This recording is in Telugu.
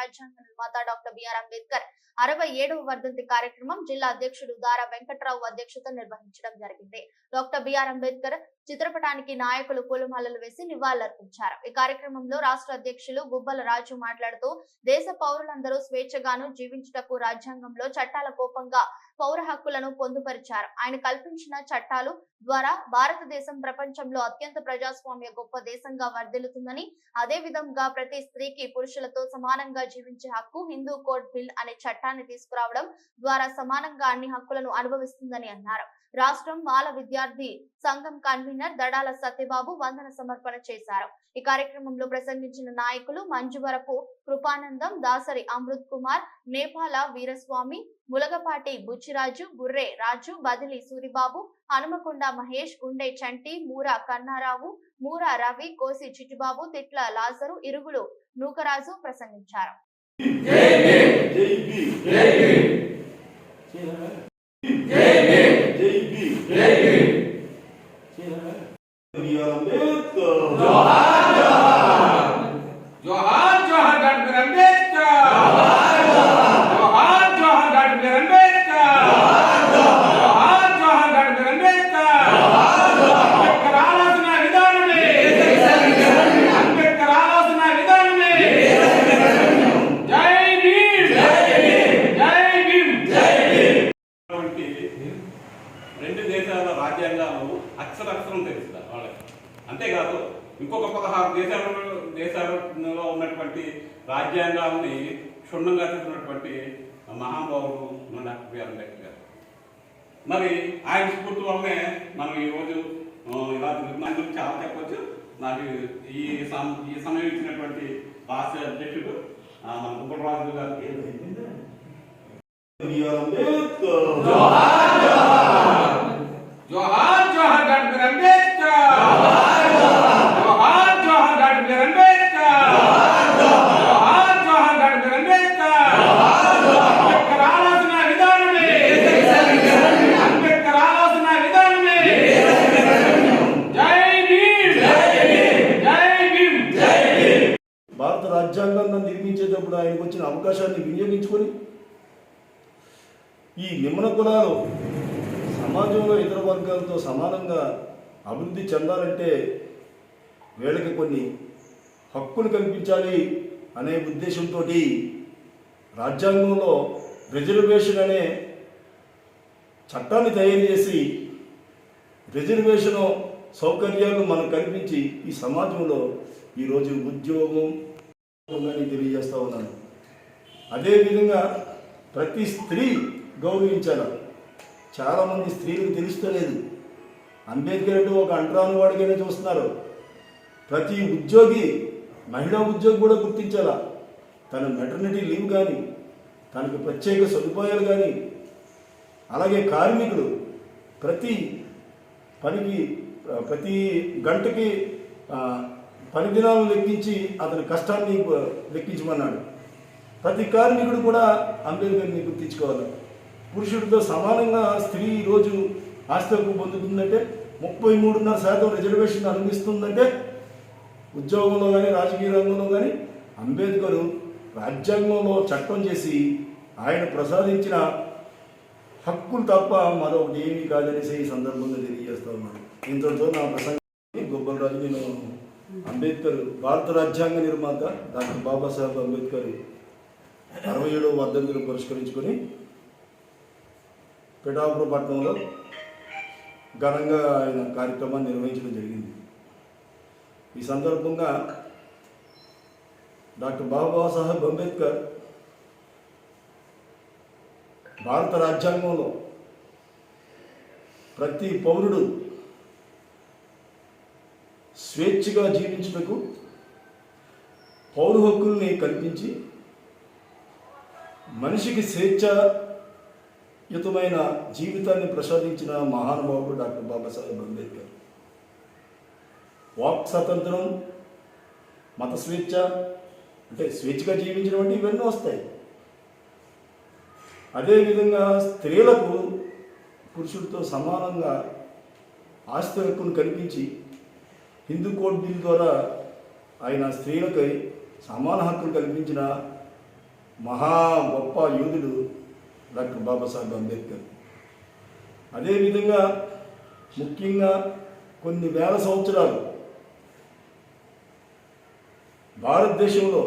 రాజ్యాంగ నిర్మాత డాక్టర్ బిఆర్ అంబేద్కర్ అరవై ఏడవ వర్ధంతి కార్యక్రమం జిల్లా అధ్యక్షుడు దారా వెంకట్రావు అధ్యక్షత నిర్వహించడం జరిగింది. డాక్టర్ బిఆర్ అంబేద్కర్ చిత్రపటానికి నాయకులు పూలమాలలు వేసి నివాళులర్పించారు. ఈ కార్యక్రమంలో రాష్ట్ర అధ్యక్షులు గుబ్బల రాజు మాట్లాడుతూ దేశ పౌరులందరూ స్వేచ్ఛగాను జీవించుటకు రాజ్యాంగంలో చట్టాల కోపంగా పౌర హక్కులను పొందుపరిచారు. ఆయన కల్పించిన చట్టాలు ద్వారా భారతదేశం ప్రపంచంలో అత్యంత ప్రజాస్వామ్య గొప్ప దేశంగా వర్ధిల్లుతుందని అదే విధంగా ప్రతి స్త్రీకి పురుషులతో సమానంగా జీవించే హక్కు హిందూ కోడ్ బిల్ అనే చట్టాన్ని తీసుకురావడం ద్వారా సమానంగా అన్ని హక్కులను అనుభవిస్తుందని అన్నారు. రాష్ట్రం మాల విద్యార్థి సంఘం కన్వీనర్ దడాల సత్యబాబు వందన సమర్పణ చేశారు. ఈ కార్యక్రమంలో ప్రసంగించిన నాయకులు మంజువరపు కృపానందం దాసరి అమృత్ కుమార్ నేపాల వీరస్వామి ములగపాటి బుచ్చిరాజు గుర్రే రాజు బదిలి సూరిబాబు హనుమకొండ మహేష్ గుండె చంటి మూర కన్నారావు మూర రవి కోసి చిట్టిబాబు తిట్ల లాజరు ఇరుగులు నూకరాజు ప్రసంగించారు. జై జై జై భీమ్ జై భీమ్ బిఆర్ అంబేద్కర్ జోహార్ జోహార్ డాక్టర్ అంబేద్కర్ జోహార్ జోహార్ డాక్టర్ అంబేద్కర్ జోహార్ జోహార్ డాక్టర్ అంబేద్కర్ అంబేద్కర్ ఆలోచన విధానమే అంబేద్కర్ ఆలోచన విధానమే జై భీమ్ జై భీమ్ వంటి రెండు దేశాల రాజ్యాంగాలు అక్షరాక్షరం తెలుస్తారు వాళ్ళకి? అంతేకాదు ఇంకొక పదహారు దేశాలలో దేశాలలో ఉన్నటువంటి రాజ్యాంగాలని క్షుణ్ణంగా చూసినటువంటి మహానుభావుడు మన డాక్టర్ బిఆర్ అంబేద్కర్ గారు. మరి ఆయన స్ఫూర్తి వల్లనే మనం ఈరోజు ఇలా దాని గురించి చాలా చెప్పవచ్చు నాకు ఈ సమ ఈ సమయం ఇచ్చినటువంటి రాష్ట్ర అధ్యక్షుడు మన గుబ్బరాజు గారికి అంబేద్కర్ జోహార్ జోహార్ డాక్టర్ అంబేద్కర్ జోహార్ జోహార్ డాక్టర్ అంబేద్కర్ జోహార్ జోహార్ డాక్టర్ అంబేద్కర్ అంబేద్కర్ ఆలోచన విధానమే అంబేద్కర్ ఆలోచన విధానమే జై భీమ్ జై భీమ్ భారత రాజ్యాంగాన్ని నిర్మించేటప్పుడు ఆయనకు వచ్చిన అవకాశాన్ని వినియోగించుకొని ఈ నిమ్న కులాలు సమాజంలో ఇతర వర్గాలతో సమానంగా అభివృద్ధి చెందాలంటే వీళ్ళకి కొన్ని హక్కులు కల్పించాలి అనే ఉద్దేశంతో రాజ్యాంగంలో రిజర్వేషన్ అనే చట్టాన్ని తయారు చేసి రిజర్వేషన్ సౌకర్యాలు మనకు కల్పించి ఈ సమాజంలో ఈరోజు ఉద్యోగం ఉందని తెలియజేస్తా ఉన్నాను. అదేవిధంగా ప్రతి స్త్రీ గౌరవించాల. చాలామంది స్త్రీలకు తెలుస్తలేదు. అంబేద్కర్ అంటే ఒక అంటరాని వాడిగానే చూస్తున్నారు. ప్రతి ఉద్యోగి మహిళా ఉద్యోగి కూడా గుర్తించాల. తన మెటర్నిటీ లీవ్ కానీ తనకు ప్రత్యేక సదుపాయాలు కానీ అలాగే కార్మికుడు ప్రతి పనికి ప్రతి గంటకి ఆ, పని దినాలను లెక్కించి అతని కష్టాన్ని లెక్కించమన్నాడు. ప్రతి కార్మికుడు కూడా అంబేద్కర్ని గుర్తించుకోవాలి. పురుషుడితో సమానంగా స్త్రీ ఈరోజు ఆస్తి పొందుతుందంటే ముప్పై మూడున్నర శాతం రిజర్వేషన్ అనుభవిస్తుందంటే ఉద్యోగంలో కానీ రాజకీయ రంగంలో కానీ అంబేద్కర్ రాజ్యాంగంలో చట్టం చేసి ఆయన ప్రసాదించిన హక్కులు తప్ప మరొకటి ఏమీ కాదనేసి ఈ సందర్భంగా తెలియజేస్తా ఉన్నాను. ఇంతటితో నా ప్రసంగాన్ని గొప్పలరాజు నేను అంబేద్కర్ భారత రాజ్యాంగ నిర్మాత డాక్టర్ బాబాసాహెబ్ అంబేద్కర్ అరవై ఏడవ వర్ధంతిని పురస్కరించుకొని పిఠాపురపట్నంలో ఘనంగా ఆయన కార్యక్రమాన్ని నిర్వహించడం జరిగింది. ఈ సందర్భంగా డాక్టర్ బాబాసాహెబ్ అంబేద్కర్ భారత రాజ్యాంగంలో ప్రతి పౌరుడు స్వేచ్ఛగా జీవించుటకు పౌర హక్కుల్ని కల్పించి మనిషికి స్వేచ్ఛయుతమైన జీవితాన్ని ప్రసాదించిన మహానుభావుడు డాక్టర్ బాబాసాహెబ్ అంబేద్కర్. వాక్ స్వాతంత్రం మత స్వేచ్ఛ అంటే స్వేచ్ఛగా జీవించడం అంటే ఇవన్నీ వస్తాయి. అదేవిధంగా స్త్రీలకు పురుషుడితో సమానంగా ఆస్తి హక్కును కల్పించి హిందూ కోడ్ బిల్ ద్వారా ఆయన స్త్రీలకై సమాన హక్కులు కల్పించిన మహా గొప్ప యోధుడు డాక్టర్ బాబాసాహెబ్ అంబేద్కర్. అదేవిధంగా ముఖ్యంగా కొన్ని వేల సంవత్సరాలు భారతదేశంలో